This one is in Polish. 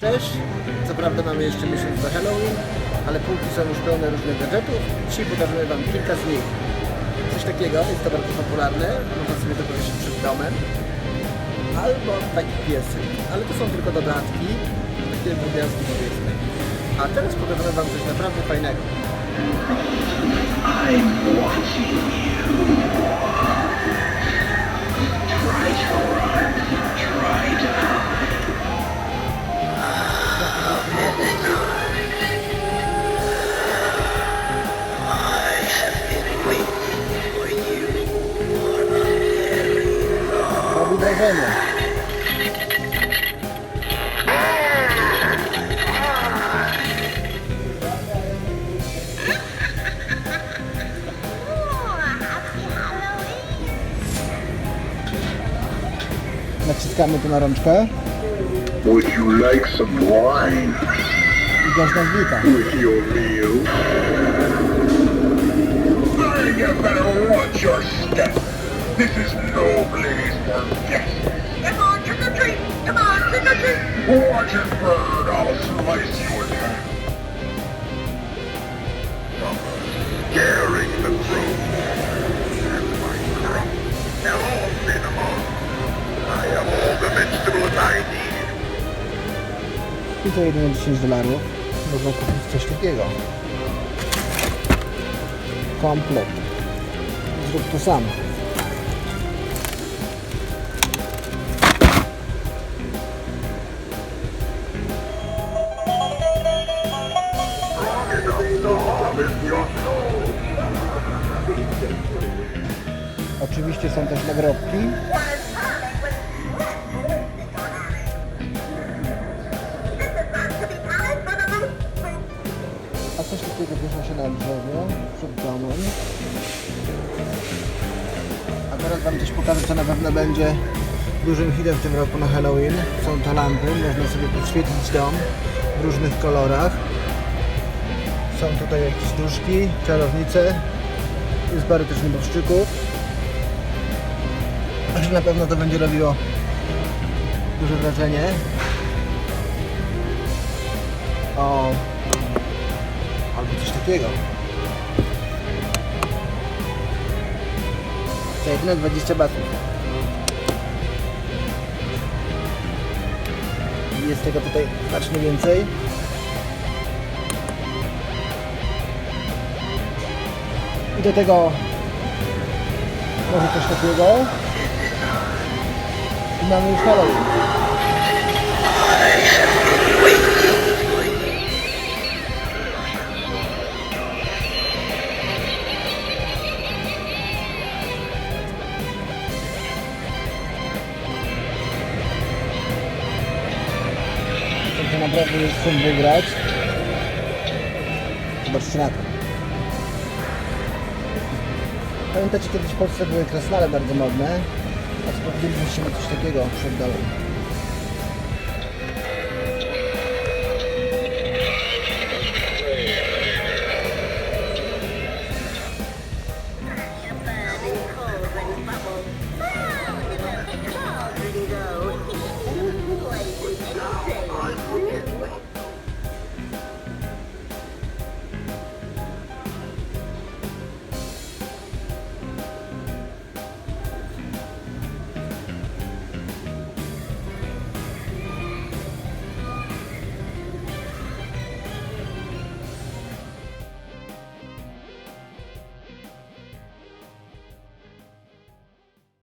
Cześć, co prawda mamy jeszcze miesiąc do Halloween, ale półki są już pełne różnych gadżetów. Dzisiaj pokażemy Wam kilka z nich. Coś takiego, jest to bardzo popularne, można sobie to powiesić przed domem. Albo taki piesek, ale to są tylko dodatki, takie drobiazgi powiedzmy. A teraz pokażemy Wam coś naprawdę fajnego. I'm watching you. Robi wrażenie. Naciskamy tu na rączkę Would you like some wine i gaz nas wita. with your meal? You better watch your step. This is no place guests. Come on, trick or treat. Come on, trick or treat. Watch it burn. I'll slice you in half. Scaring the crow. And my crop. Hello, Cinnamon. I have all the vegetables I need. I to jedynie 10 dolarów. Można kupić coś takiego. Komplet. Zrób to sam. Oczywiście są też nagrobki. A coś takiego wiesza się na drzewie przed domem. A teraz Wam coś pokażę, co na pewno będzie dużym hitem w tym roku na Halloween. Są to lampy, można sobie podświetlić dom w różnych kolorach. Są tutaj jakieś duszki, czarownice. Jest parę też nieboszczyków. Także na pewno to będzie robiło duże wrażenie. O, albo coś takiego. Za jedyne 20 batów. Jest tego tutaj znacznie więcej. Do tego może coś takiego. I mamy już Halloween. To naprawdę jest czym wygrać. Zobaczcie na to. Pamiętacie kiedyś w Polsce były krasnale bardzo modne, a spotkaliśmy się na coś takiego przed domem.